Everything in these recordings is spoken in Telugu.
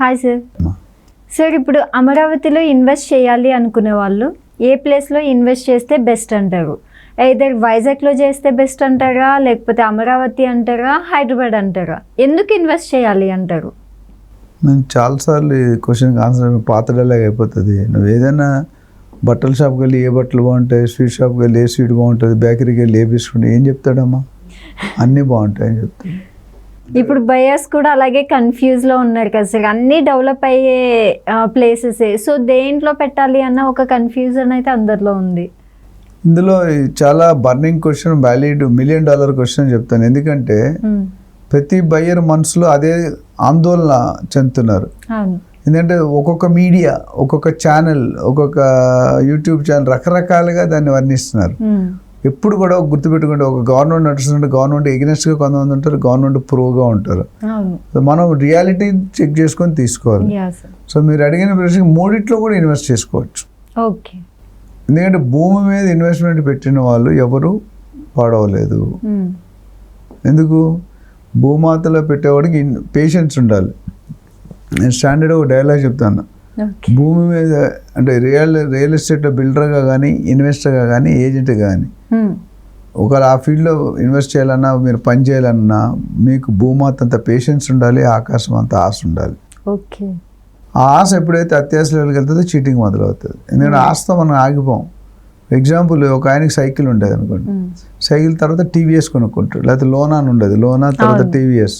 Hi sir. సార్ ఇప్పుడు అమరావతిలో ఇన్వెస్ట్ చేయాలి అనుకునే వాళ్ళు ఏ ప్లేస్లో ఇన్వెస్ట్ చేస్తే బెస్ట్ అంటారు? ఐదర్ వైజాగ్లో చేస్తే బెస్ట్ అంటారా లేకపోతే అమరావతి అంటారా హైదరాబాద్ అంటారా? ఎందుకు ఇన్వెస్ట్ చేయాలి అంటారు? నేను చాలాసార్లు ఈ క్వశ్చన్కి ఆన్సర్ పాతడలాగా అయిపోతుంది. నువ్వు ఏదైనా బట్టల షాప్కి వెళ్ళి ఏ బట్టలు బాగుంటాయి స్వీట్ షాప్కి వెళ్ళి ఏ స్వీట్ బాగుంటుంది బేకరీకి వెళ్ళి ఏ బిస్కెట్ ఏం చెప్తాడమ్మా? అన్నీ బాగుంటాయి అని చెప్తాడు. ఇప్పుడు బయర్స్ కూడా అలాగే కన్ఫ్యూజ్లో ఉన్నారు కదా సార్ అన్ని డెవలప్ అయ్యే ప్లేసెస్ సో దేంట్లో పెట్టాలి అన్న ఒక కన్ఫ్యూజన్ అయితే అందరిలో ఉంది. ఇందులో చాలా burning question valid million dollar question చెప్తాను. ఎందుకంటే ఉమ్, ప్రతి బయ్యర్ మనసులో అదే ఆందోళన చెందుతున్నారు. ఎందుకంటే ఒక్కొక్క మీడియా ఒక్కొక్క ఛానల్ ఒక్కొక్క యూట్యూబ్ ఛానల్ రకరకాలుగా దాన్ని వర్ణిస్తున్నారు. ఉమ్, ఎప్పుడు కూడా గుర్తుపెట్టుకుంటే ఒక గవర్నమెంట్ నడుస్తుంటే గవర్నమెంట్ ఎగ్నెస్ట్గా కొంతమంది ఉంటారు గవర్నమెంట్ ప్రోగా ఉంటారు. మనం రియాలిటీ చెక్ చేసుకొని తీసుకోవాలి. సో మీరు అడిగిన ప్రశ్న మూడిట్లో కూడా ఇన్వెస్ట్ చేసుకోవచ్చు. ఓకే ఎందుకంటే భూమి మీద ఇన్వెస్ట్మెంట్ పెట్టిన వాళ్ళు ఎవరు పాడవలేదు. ఉమ్, ఎందుకు? భూమాతలో పెట్టేవాడికి పేషెన్స్ ఉండాలి. నేను స్టాండర్డ్ ఒక డైలాగ్ చెప్తాను. భూమి మీద అంటే రియల్ రియల్ ఎస్టేట్ బిల్డర్గా కానీ ఇన్వెస్టర్గా కానీ ఏజెంట్గా కానీ ఒకవేళ ఆ ఫీల్డ్లో ఇన్వెస్ట్ చేయాలన్నా మీరు పని చేయాలన్నా మీకు భూమాత అంత పేషెన్స్ ఉండాలి ఆకాశం అంత ఆశ ఉండాలి. ఓకే ఆ ఆశ ఎప్పుడైతే అత్యాశ లెవెల్కి వెళ్తుందో చీటింగ్ మొదలవుతుంది. ఎందుకంటే ఆశతో మనం ఆగిపోం. ఎగ్జాంపుల్ ఒక ఆయనకి సైకిల్ ఉండేది అనుకోండి. సైకిల్ తర్వాత టీవీఎస్ కొనుక్కుంటాడు. లేకపోతే లోనా అని ఉండదు. లోనా తర్వాత. టీవీఎస్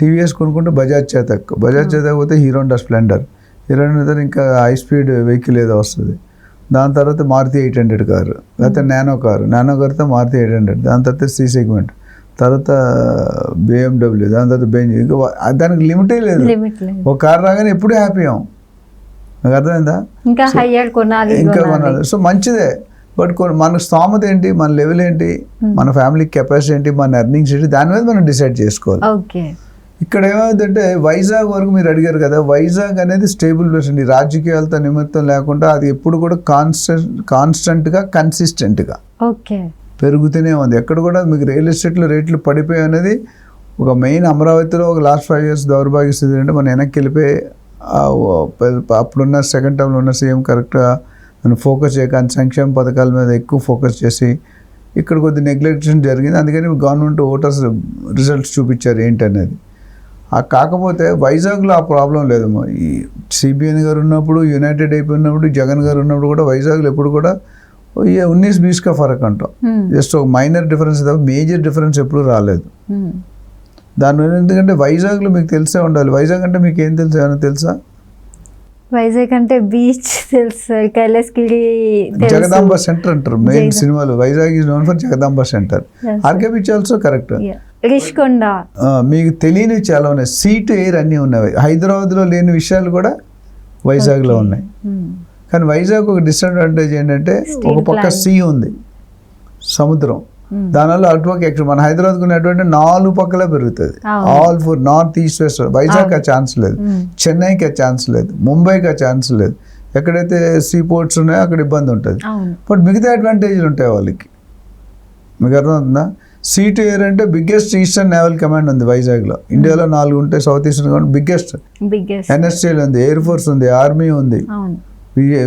టీవీఎస్ కొనుక్కుంటే బజాజ్ చేతక్ బజాజ్ చేతక్. పోతే Hero Honda Splendor Hero Honda తర్వాత ఇంకా హై స్పీడ్ వెహికల్ ఏదో వస్తుంది. దాని తర్వాత మారుతి ఎయిట్ హండ్రెడ్ కారు లేకపోతే నానో కారు. నానో కారుతో మారుతి ఎయిట్ హండ్రెడ్. దాని తర్వాత సి సెగ్మెంట్ తర్వాత బిఎండబ్ల్యూ దాని తర్వాత బెంజ్. ఇంకా దానికి లిమిటే లేదు. ఒక కారు రాగానే ఎప్పుడూ హ్యాపీ అవ్వం. నాకు అర్థమైందా? ఇంకా కొనాలి ఇంకా కొనాలి. సో మంచిదే. బట్ కొన్ని మన స్తోమత ఏంటి మన లెవెల్ ఏంటి మన ఫ్యామిలీ కెపాసిటీ ఏంటి మన ఎర్నింగ్స్ ఏంటి దాని మీద మనం డిసైడ్ చేసుకోవాలి. ఓకే. ఇక్కడ ఏమవుతుందంటే వైజాగ్ వరకు మీరు అడిగారు కదా వైజాగ్ అనేది స్టేబుల్ ప్లేస్ అండి రాజకీయాలతో నిమిత్తం లేకుండా అది ఎప్పుడు కూడా కాన్స్టెంట్ కాన్స్టెంట్గా కన్సిస్టెంట్గా ఓకే. పెరుగుతూనే ఉంది. ఎక్కడ కూడా మీకు రియల్ ఎస్టేట్లో రేట్లు పడిపోయి అనేది ఒక మెయిన్ అమరావతిలో ఒక లాస్ట్ ఫైవ్ ఇయర్స్ దౌర్భాగ్య స్థితి అంటే మన వెనక్కి వెళ్ళిపోయి అప్పుడున్న సెకండ్ టర్మ్లో ఉన్న సీఎం కరెక్ట్గా నన్ను ఫోకస్ చేయక సంక్షేమ పథకాల మీద ఎక్కువ ఫోకస్ చేసి ఇక్కడ కొద్ది నెగ్లెక్షన్ జరిగింది. అందుకని గవర్నమెంట్ ఓటర్స్ రిజల్ట్స్ చూపించారు ఏంటనేది. కాకపోతే వైజాగ్లో ఆ ప్రాబ్లం లేదమ్మా ఈ సిబిఎన్ గారు ఉన్నప్పుడు యునైటెడ్ అయిపోయినప్పుడు జగన్ గారు ఉన్నప్పుడు కూడా వైజాగ్లో ఎప్పుడు కూడా ये उन्नीस बीस का फर्क అంటాం ఉమ్, జస్ట్ ఒక మైనర్ డిఫరెన్స్ తప్ప మేజర్ డిఫరెన్స్ ఎప్పుడు రాలేదు ఉమ్. దానివల్ల ఎందుకంటే వైజాగ్లో మీకు తెలిసే ఉండాలి వైజాగ్ అంటే మీకు ఏం తెలుసు ఏమైనా తెలుసా వైజాగ్ అంటే బీచ్ తెలుసు కైలాసగిరి. జగదాంబ సెంటర్ అంటారు మెయిన్. సినిమాలు. Vizag is known for Jagadamba centre. RK beach also correct. Rishikonda. మీకు తెలియనివి చాలా ఉన్నాయి. సీట్ ఎయిర్ అన్నీ ఉన్నాయి. హైదరాబాద్లో లేని విషయాలు కూడా వైజాగ్లో ఉన్నాయి. ఉమ్, కానీ వైజాగ్ ఒక డిసడ్వాంటేజ్ ఏంటంటే ఒక పక్క. సీ ఉంది. సముద్రం. దానివల్ల అటుపక్క ఎక్కడ మన హైదరాబాద్కు ఉన్నటువంటి నాలుగు పక్కలే పెరుగుతుంది. All four north east west Vizag ఆ ఛాన్స్ లేదు. చెన్నైకి ఆ ఛాన్స్ లేదు. ముంబైకి ఆ ఛాన్స్ లేదు. ఎక్కడైతే సీ పోర్ట్స్ ఉన్నాయో అక్కడ ఇబ్బంది ఉంటుంది. బట్ మిగతా అడ్వాంటేజ్లు ఉంటాయి వాళ్ళకి. మీకు అర్థమవుతుందా? సీ టు ఎయిర్ అంటే బిగ్గెస్ట్ ఈస్టర్న్ నేవల్ కమాండ్ ఉంది వైజాగ్లో ఇండియాలో నాలుగు ఉంటాయి south eastern command biggest NSTL ఉంది ఎయిర్ ఫోర్స్ ఉంది ఆర్మీ ఉంది.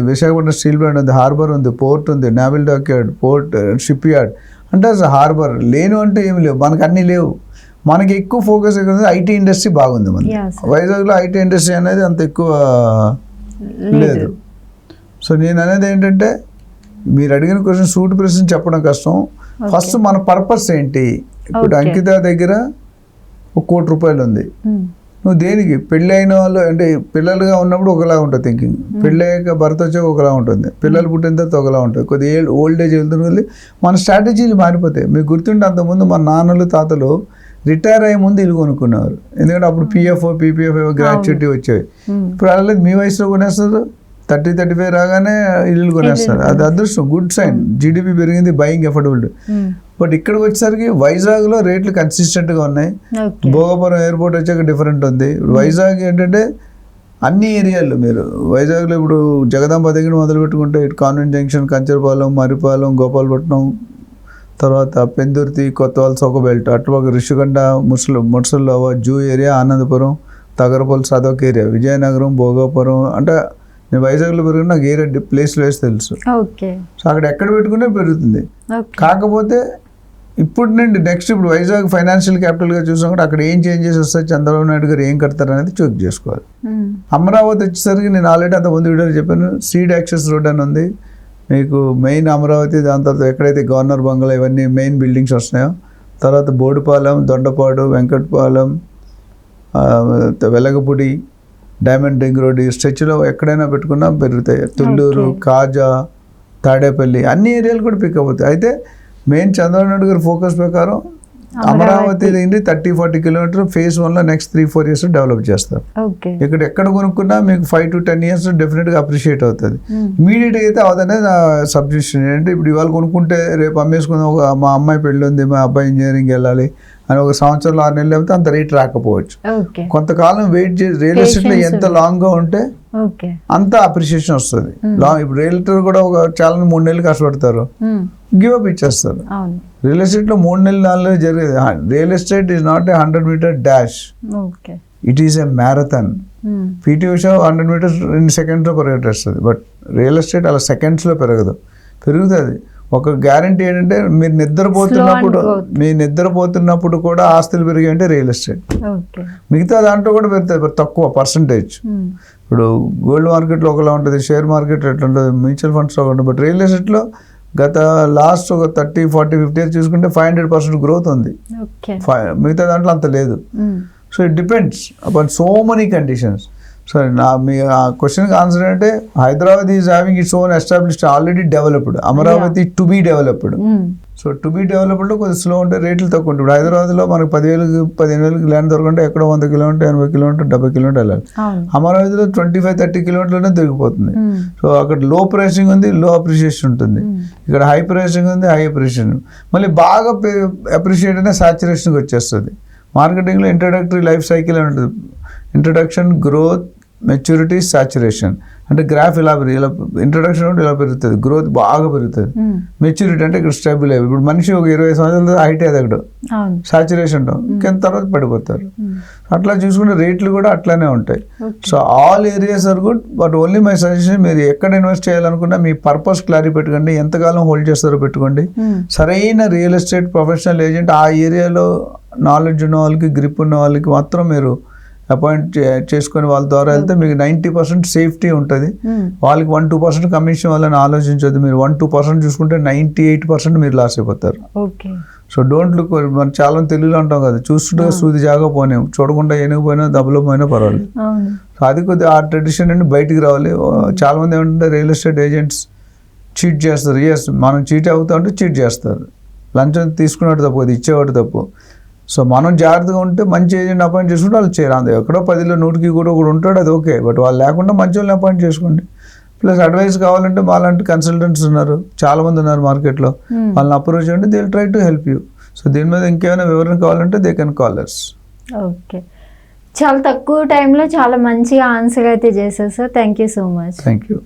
విశాఖపట్నం స్టీల్ ప్లాంట్ ఉంది హార్బర్ ఉంది పోర్ట్ ఉంది naval dockyard port ship yard అంటే హార్బర్ లేను అంటే ఏమి లేవు. మనకు అన్నీ లేవు. మనకి ఎక్కువ ఫోకస్ ఎక్కడ ఐటీ ఇండస్ట్రీ బాగుంది మన Yes. వైజాగ్లో ఐటీ ఇండస్ట్రీ అనేది అంత ఎక్కువ లేదు. సో నేను అనేది ఏంటంటే మీరు అడిగిన క్వశ్చన్ సూట్ ప్రశ్న చెప్పడం కష్టం. ఫస్ట్ మన పర్పస్ ఏంటి? ఇప్పుడు. అంకిత దగ్గర ఒక కోటి రూపాయలు ఉంది. ఉమ్, నువ్వు దేనికి? పెళ్ళి అయిన వాళ్ళు అంటే పిల్లలుగా ఉన్నప్పుడు ఒకలా ఉంటుంది థింకింగ్ పెళ్ళి అయ్యాక భర్త వచ్చాక ఒకలా ఉంటుంది. పిల్లలు పుట్టిన తర్వాత ఒకలా ఉంటుంది. కొద్ది ఓల్డ్ ఏజ్ వెళ్తున్న మన స్ట్రాటజీలు మారిపోతాయి. మీకు గుర్తుంటే అంతకుముందు మన నాన్నలు తాతలు రిటైర్ అయ్యే ముందు ఇల్లు కొనుక్కున్నారు. ఎందుకంటే అప్పుడు పిఎఫ్ పీపీఎఫ్ గ్రాట్యుటీ వచ్చేవి. ఉమ్, ఇప్పుడు అలా మీ వయసులో కొనేస్తారు థర్టీ థర్టీ ఫైవ్ రాగానే ఇల్లు కొనేస్తారు. అది అదృష్టం గుడ్ సైన్ జీడిపి పెరిగింది బయింగ్ ఎఫర్డబుల్ బట్ ఇక్కడికి వచ్చేసరికి వైజాగ్లో రేట్లు కన్సిస్టెంట్గా ఉన్నాయి. భోగపురం ఎయిర్పోర్ట్ వచ్చాక డిఫరెంట్ ఉంది. ఇప్పుడు వైజాగ్ ఏంటంటే అన్ని ఏరియాల్లో మీరు వైజాగ్లో ఇప్పుడు జగదాంబ దగ్గర మొదలు పెట్టుకుంటే ఇటు కాన్వెంట్ జంక్షన్ కంచరపాలెం మరిపాలెం గోపాలపట్నం తర్వాత పెందుర్తి కొత్తవాళ్ళ సొక బెల్ట్ అటుపక్క రిషికొండ ముసలు ముసల్లో జూ ఏరియా ఆనందపురం తగరపల్స్ అదొక ఏరియా విజయనగరం భోగాపురం అంటే నేను వైజాగ్లో పెరిగిన నాకు ఏరియా ప్లేస్ వేసి తెలుసు. సో అక్కడ ఎక్కడ పెట్టుకునే పెరుగుతుంది. కాకపోతే ఇప్పుడు నుండి నెక్స్ట్ ఇప్పుడు వైజాగ్ ఫైనాన్షియల్ క్యాపిటల్గా చూసాం కూడా అక్కడ ఏం చేంజెస్ వస్తాయి చంద్రబాబు నాయుడు గారు ఏం కడతారు అనేది చెక్ చేసుకోవాలి. అమరావతి వచ్చేసరికి నేను ఆల్రెడీ అంత ముందు వీడియోలో చెప్పాను సీడ్ యాక్సెస్ రోడ్ అని ఉంది. మీకు మెయిన్ అమరావతి దాని తర్వాత ఎక్కడైతే గవర్నర్ బంగ్లా ఇవన్నీ మెయిన్ బిల్డింగ్స్ వస్తున్నాయో తర్వాత Bodupalem Dondapadu Venkatapalem Velagapudi diamond ring road ఈ స్ట్రెచ్లో ఎక్కడైనా పెట్టుకున్నా పెరుగుతాయి తుళ్ళూరు. కాజా తాడేపల్లి అన్ని ఏరియాలు కూడా పిక్ అవుతాయి అయితే మెయిన్ చంద్రబాబు నాయుడు గారి ఫోకస్ ప్రకారం అమరావతి నుండి థర్టీ ఫార్టీ కిలోమీటర్ ఫేజ్ వన్లో next three four years develop చేస్తారు. ఇక్కడ ఎక్కడ కొనుక్కున్నా మీకు ఫైవ్ టు టెన్ ఇయర్స్ డెఫినెట్గా అప్రిషియేట్ అవుతుంది. ఇమీడియట్గా అయితే అవదనే నా సబ్జెక్షన్. ఏంటంటే ఇప్పుడు ఇవాళ కొనుక్కుంటే రేపు అమ్మేసుకుందాం ఒక మా అమ్మాయి పెళ్ళి ఉంది మా అబ్బాయి ఇంజనీరింగ్ వెళ్ళాలి అని ఒక సంవత్సరంలో ఆరు నెలలు అయితే అంత రేట్ రాకపోవచ్చు. కొంతకాలం వెయిట్ చేసి రియల్ ఎస్టేట్లో ఎంత. లాంగ్గా ఉంటే అంత అప్రిషియేషన్ వస్తుంది. లాంగ్ ఇప్పుడు రియల్టర్ కూడా ఒక చాలా మూడు నెలలు కష్టపడతారు. గివ్ అప్ ఇచ్చేస్తారు. రియల్ ఎస్టేట్లో మూడు నెలలు నాలుగు నెలలు జరిగేది. Real estate is not a hundred metre dash okay. It is a marathon. PT Usha hundred metres రెండు సెకండ్స్లో పరిగెట్టేస్తుంది. బట్ రియల్ ఎస్టేట్ అలా సెకండ్స్లో పెరగదు. పెరుగుతుంది. ఒక గ్యారంటీ ఏంటంటే మీరు నిద్రపోతున్నప్పుడు. మీ నిద్రపోతున్నప్పుడు కూడా ఆస్తులు పెరిగాయంటే రియల్ ఎస్టేట్ మిగతా దాంట్లో కూడా పెరుగుతుంది తక్కువ పర్సంటేజ్ మ్మ్. ఇప్పుడు గోల్డ్ మార్కెట్లో ఒకలా ఉంటుంది షేర్ మార్కెట్ ఎట్లా ఉంటుంది మ్యూచువల్ ఫండ్స్లో ఉంటుంది బట్ రియల్ ఎస్టేట్లో గత లాస్ట్ ఒక థర్టీ ఫార్టీ ఫిఫ్టీ ఇయర్స్ చూసుకుంటే ఫైవ్ హండ్రెడ్ పర్సెంట్ గ్రోత్ ఉంది. మిగతా దాంట్లో అంత లేదు. So it depends upon so many conditions so నా మీ ఆ క్వశ్చన్కి ఆన్సర్ అంటే Hyderabad is having its own established already developed Amaravati to be developed. So to be డెవలప్డ్లో కొద్దిగా స్లో ఉంటే రేట్లు తక్కువ ఉంటాయి ఇప్పుడు హైదరాబాద్లో మనకు పదివేలకు పదిహేను వేలకు ల్యాండ్ దొరకంటే ఎక్కడో వంద కిలోమీటర్ ఎనభై కిలోమీటర్ డెబ్బై కిలోమీటర్ వెళ్ళాలి. అమరావతిలో ట్వంటీ ఫైవ్ థర్టీ కిలోమీటర్లోనే దొరికిపోతుంది. సో అక్కడ లో ప్రైసింగ్ ఉంది లో అప్రిషియేషన్ ఉంటుంది. మ్మ్. ఇక్కడ హై ప్రైసింగ్ ఉంది హై అప్రిషియేషన్ మళ్ళీ బాగా అప్రిషియేట్ అయినా సాచురేషన్కి వచ్చేస్తుంది. మార్కెటింగ్లో ఇంట్రడక్టరీ లైఫ్ సైకిల్ అని ఉంటుంది. Introduction growth maturity saturation. అంటే గ్రాఫ్ ఇలా పెరిగి- ఇలా ఇంట్రడక్షన్ అంటే ఇలా పెరుగుతుంది. గ్రోత్ బాగా పెరుగుతుంది. మెచ్యూరిటీ అంటే ఇక్కడ స్టేబుల్ అయ్యి ఇప్పుడు మనిషి ఒక ఇరవై సంవత్సరాల హైట్ ఎదగడు సాచురేషన్ కింద తర్వాత పడిపోతారు. అట్లా చూసుకుంటే రేట్లు కూడా అట్లానే ఉంటాయి. So all areas are good but only my suggestion మీరు ఎక్కడ ఇన్వెస్ట్ చేయాలనుకున్నా మీ పర్పస్ క్లారిటీ పెట్టుకోండి. ఎంతకాలం హోల్డ్ చేస్తారో పెట్టుకోండి. సరైన రియల్ ఎస్టేట్ ప్రొఫెషనల్ ఏజెంట్ ఆ ఏరియాలో నాలెడ్జ్ ఉన్న వాళ్ళకి గ్రిప్ ఉన్న వాళ్ళకి మాత్రం మీరు అపాయింట్ చేసుకొని వాళ్ళ ద్వారా వెళ్తే మీకు నైంటీ పర్సెంట్ సేఫ్టీ ఉంటుంది. మ్మ్. వాళ్ళకి వన్ టూ పర్సెంట్ కమిషన్ వాళ్ళని ఆలోచించొద్దు. మీరు వన్ టూ పర్సెంట్ చూసుకుంటే నైంటీ ఎయిట్ పర్సెంట్ మీరు లాస్ అయిపోతారు. సో డోంట్ లుక్ మనం చాలా తెలుగులో అంటాం కదా చూస్తుంటే సూది జాగా పోనేం చూడకుండా ఏనుగుపోయినా దెబ్బలు పోయినా పర్వాలేదు. అది కొద్దిగా ఆ ట్రెడిషన్ నుండి బయటికి రావాలి. చాలా మంది ఏమంటే రియల్ ఎస్టేట్ ఏజెంట్స్ చీట్ చేస్తారు. ఎస్ మనం చీట్ అవుతా ఉంటే చీట్ చేస్తారు. లంచం తీసుకున్నట్టు తప్పు అది ఇచ్చేవాడు తప్పు. సో మనం జాగ్రత్తగా ఉంటే మంచి ఏజెంట్ అపాయింట్ చేసుకుంటే వాళ్ళు చేయరు. అంతే. ఎక్కడో పదిలో నూటికి కూడా ఒకడు ఉంటాడు అది ఓకే. బట్ వాళ్ళు లేకుండా మంచి వాళ్ళని అపాయింట్ చేసుకోండి. ప్లస్ అడ్వైస్ కావాలంటే మాలాంటి కన్సల్టెంట్స్ ఉన్నారు. చాలా మంది ఉన్నారు మార్కెట్లో. మ్మ్. వాళ్ళని అప్రోచ్ చేయండి they try to help you. So దీని మీద ఇంకేమైనా వివరణ కావాలంటే దే కెన్ కాలర్స్ ఓకే. చాలా తక్కువ టైంలో చాలా మంచిగా ఆన్సర్ అయితే చేశారు sir. Thank you so much. Thank you